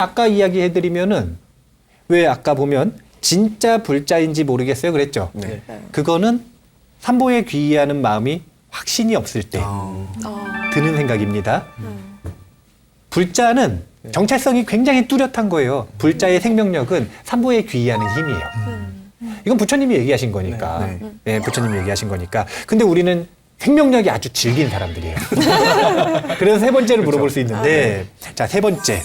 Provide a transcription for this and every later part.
아까 이야기해드리면은 왜 아까 보면 진짜 불자인지 모르겠어요 그랬죠. 네. 그거는 삼보에 귀의하는 마음이 확신이 없을 때 아, 어. 드는 생각입니다. 음. 불자는 정체성이 굉장히 뚜렷한 거예요. 불자의 생명력은 삼보에 귀의하는 힘이에요. 음. 이건 부처님이 얘기하신 거니까. 네, 네. 네, 부처님이 얘기하신 거니까. 근데 우리는 생명력이 아주 질긴 사람들이에요. 그래서 세 번째를 물어볼 수 있는데, 자, 세 번째.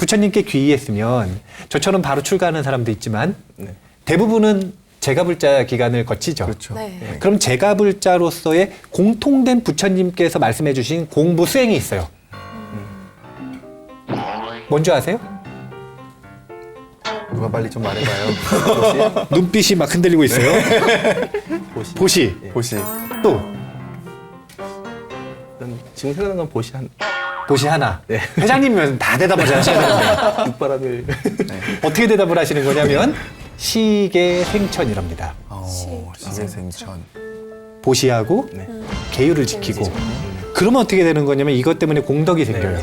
부처님께 귀의했으면 저처럼 바로 출가하는 사람도 있지만 네. 대부분은 제가불자 기간을 거치죠. 그렇죠. 네. 그럼 제가불자로서의 공통된 부처님께서 말씀해 주신 공부 수행이 있어요. 뭔지 아세요? 누가 빨리 좀 말해봐요. 눈빛이 막 흔들리고 있어요. 보시. 보시. 예. 보시. 또 일단 지금 생각나는 건 보시 한 보시 하나. 네. 회장님이면 다 대답을 잘 하셔야 되는데 육바람을. 네. 어떻게 대답을 하시는 거냐면 시계 생천이랍니다. 어, 시계 생천. 보시하고 네. 계율을 지키고 그러면 어떻게 되는 거냐면 이것 때문에 공덕이 생겨요. 네.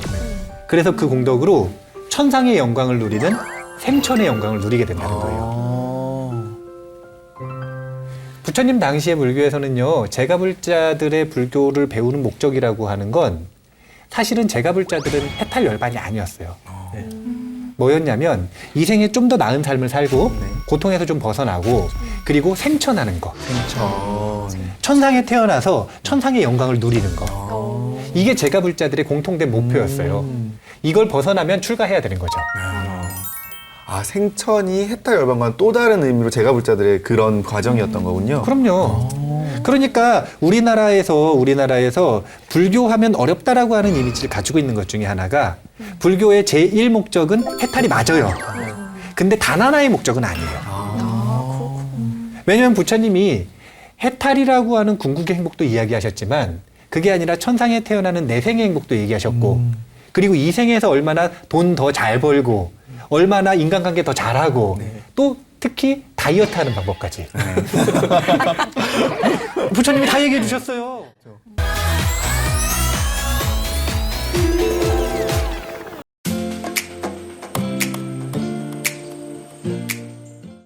그래서 그 공덕으로 천상의 영광을 누리는 생천의 영광을 누리게 된다는 거예요. 아. 부처님 당시의 불교에서는요, 제가불자들의 불교를 배우는 목적이라고 하는 건 사실은 제가불자들은 해탈 열반이 아니었어요. 네. 뭐였냐면 이 생에 좀 더 나은 삶을 살고 네. 고통에서 좀 벗어나고 그리고 생천하는 거. 생천. 천상에 태어나서 천상의 영광을 누리는 거. 어. 이게 제가불자들의 공통된 목표였어요. 음. 이걸 벗어나면 출가해야 되는 거죠. 아 생천이 해탈 열반과는 또 다른 의미로 제가 불자들의 그런 과정이었던 거군요. 그럼요. 그러니까 우리나라에서 우리나라에서 불교하면 어렵다라고 하는 이미지를 가지고 있는 것 중에 하나가 불교의 제1 목적은 해탈이 맞아요. 근데 단 하나의 목적은 아니에요. 아. 왜냐하면 부처님이 해탈이라고 하는 궁극의 행복도 이야기하셨지만 그게 아니라 천상에 태어나는 내생의 행복도 얘기하셨고 그리고 이 생에서 얼마나 돈 더 잘 벌고 얼마나 인간관계 더 잘하고 네. 또 특히 다이어트 하는 방법까지. 부처님이 다 얘기해 주셨어요.